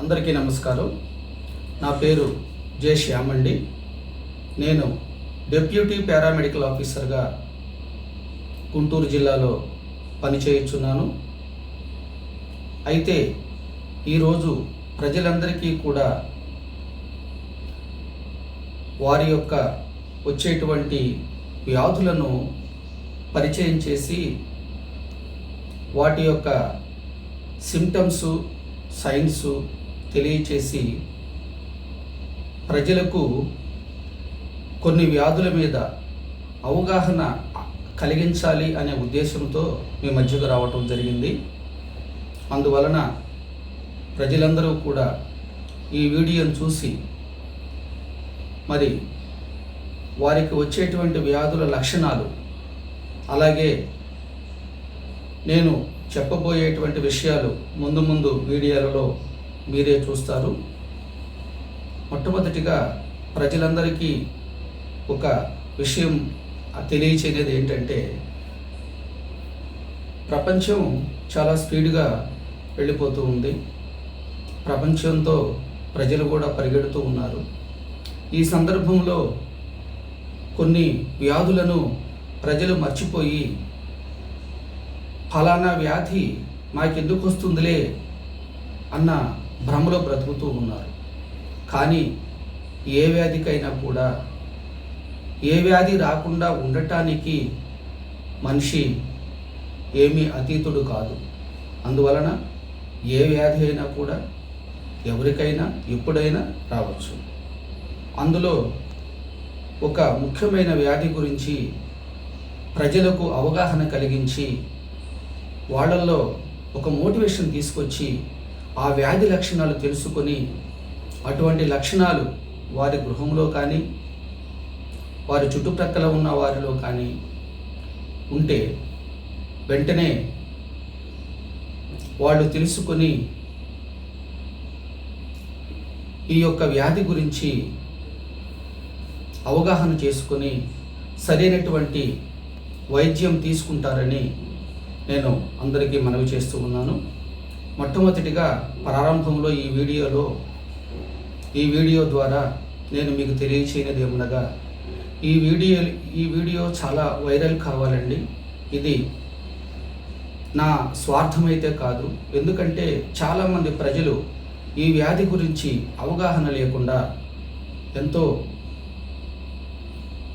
అందరికీ నమస్కారం. నా పేరు జె శ్యామండి. నేను డెప్యూటీ పారామెడికల్ ఆఫీసర్గా గుంటూరు జిల్లాలో పనిచేయుచున్నాను. అయితే ఈరోజు ప్రజలందరికీ కూడా వారి యొక్క వచ్చేటువంటి వ్యాధులను పరిచయం చేసి వాటి యొక్క సిమ్టమ్స్ సైన్స్ తెలియచేసి ప్రజలకు కొన్ని వ్యాధుల మీద అవగాహన కలిగించాలి అనే ఉద్దేశంతో మీ మధ్యకు రావటం జరిగింది. అందువలన ప్రజలందరూ కూడా ఈ వీడియోను చూసి మరి వారికి వచ్చేటువంటి వ్యాధుల లక్షణాలు అలాగే నేను చెప్పబోయేటువంటి విషయాలు ముందు ముందు వీడియోలలో మీరే చూస్తారు. మొట్టమొదటిగా ప్రజలందరికీ ఒక విషయం తెలియచేయలేదు ఏంటంటే ప్రపంచం చాలా స్పీడ్గా వెళ్ళిపోతూ ఉంది. ప్రపంచంతో ప్రజలు కూడా పరిగెడుతూ ఉన్నారు. ఈ సందర్భంలో కొన్ని వ్యాధులను ప్రజలు మర్చిపోయి ఫలానా వ్యాధి మాకెందుకు వస్తుందిలే అన్న భ్రమలో బ్రతుకుతూ ఉన్నారు. కానీ ఏ వ్యాధికైనా కూడా ఏ వ్యాధి రాకుండా ఉండటానికి మనిషి ఏమీ అతీతుడు కాదు. అందువలన ఏ వ్యాధి అయినా కూడా ఎవరికైనా ఎప్పుడైనా రావచ్చు. అందులో ఒక ముఖ్యమైన వ్యాధి గురించి ప్రజలకు అవగాహన కలిగించి వాళ్ళల్లో ఒక మోటివేషన్ తీసుకొచ్చి ఆ వ్యాధి లక్షణాలు తెలుసుకొని అటువంటి లక్షణాలు వారి గృహంలో కానీ వారి చుట్టుప్రక్కల ఉన్న వారిలో కానీ ఉంటే వెంటనే వాళ్ళు తెలుసుకొని ఈ యొక్క వ్యాధి గురించి అవగాహన చేసుకొని సరైనటువంటి వైద్యం తీసుకుంటారని నేను అందరికీ మనవి చేస్తూ ఉన్నాను. మొట్టమొదటిగా ప్రారంభంలో ఈ వీడియోలో ఈ వీడియో ద్వారా నేను మీకు తెలియచేయనిది ఏమనగా ఈ వీడియో ఈ వీడియో చాలా వైరల్ కావాలండి. ఇది నా స్వార్థమైతే కాదు. ఎందుకంటే చాలామంది ప్రజలు ఈ వ్యాధి గురించి అవగాహన లేకుండా ఎంతో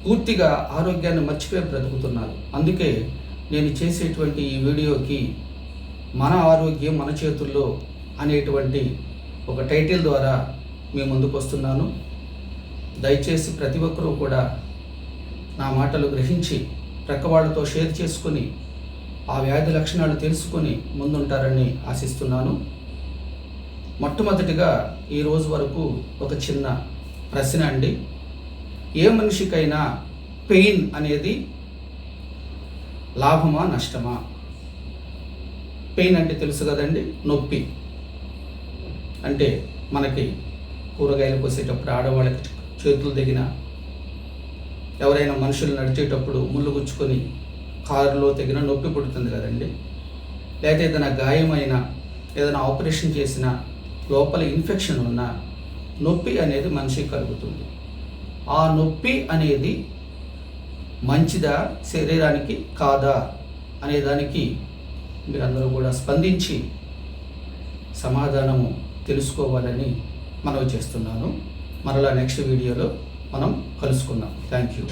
పూర్తిగా ఆరోగ్యాన్ని మర్చిపోయి బ్రతుకుతున్నారు. అందుకే నేను చేసేటువంటి ఈ వీడియోకి మన ఆరోగ్యం మన చేతుల్లో అనేటువంటి ఒక టైటిల్ ద్వారా మీ ముందుకు వస్తున్నాను. దయచేసి ప్రతి ఒక్కరూ కూడా నా మాటలు గ్రహించి ప్రక్కవాళ్ళతో షేర్ చేసుకొని ఆ వ్యాధి లక్షణాలు తెలుసుకొని ముందుంటారని ఆశిస్తున్నాను. మొట్టమొదటిగా ఈ రోజు వరకు ఒక చిన్న ప్రశ్న అండి. ఏ మనిషికైనా పెయిన్ అనేది లాభమా నష్టమా? పెయిన్ అంటే తెలుసు కదండి? నొప్పి. అంటే మనకి కూరగాయలు కోసేటప్పుడు ఆడవాళ్ళకి చేతులు తెగిన ఎవరైనా మనుషులు నడిచేటప్పుడు ముళ్ళు గుచ్చుకొని కారులో తెగిన నొప్పి పుడుతుంది కదండి? లేదా ఏదైనా గాయమైన ఏదైనా ఆపరేషన్ చేసిన లోపల ఇన్ఫెక్షన్ ఉన్న నొప్పి అనేది మనిషికి కలుగుతుంది. ఆ నొప్పి అనేది మంచిదా శరీరానికి కాదా అనే దానికి మీరందరూ కూడా స్పందించి సమాధానము తెలుసుకోవాలని మనవి చేస్తున్నాను. మరలా నెక్స్ట్ వీడియోలో మనం కలుసుకుందాం. Thank you